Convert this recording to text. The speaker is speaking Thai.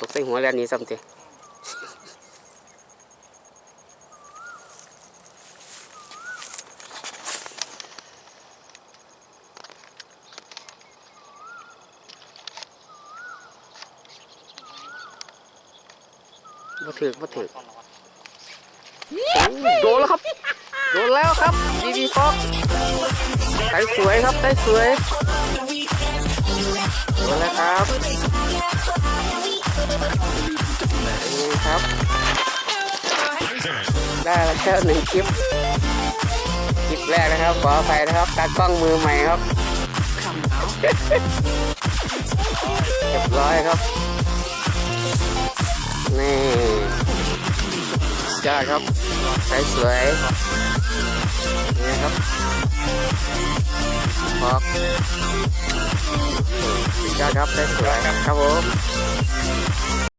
ตกใส่หัวแล้วนี้ซ้ำเตะมาถึกมาถึกโดนแล้วครับ โดนแล้วครับดีดีฟอกไต้สวยครับไต้สวยโดนแล้วครับ ครับ ได้แล้วแค่หนึ่งคลิป คลิปแรกนะครับ ขออภัยนะครับตากล้องมือใหม่ครับเรียบร้อยครับ นี่ยอดครับใสสวยนี่ครับพอกยอดครับใสสวยครับผม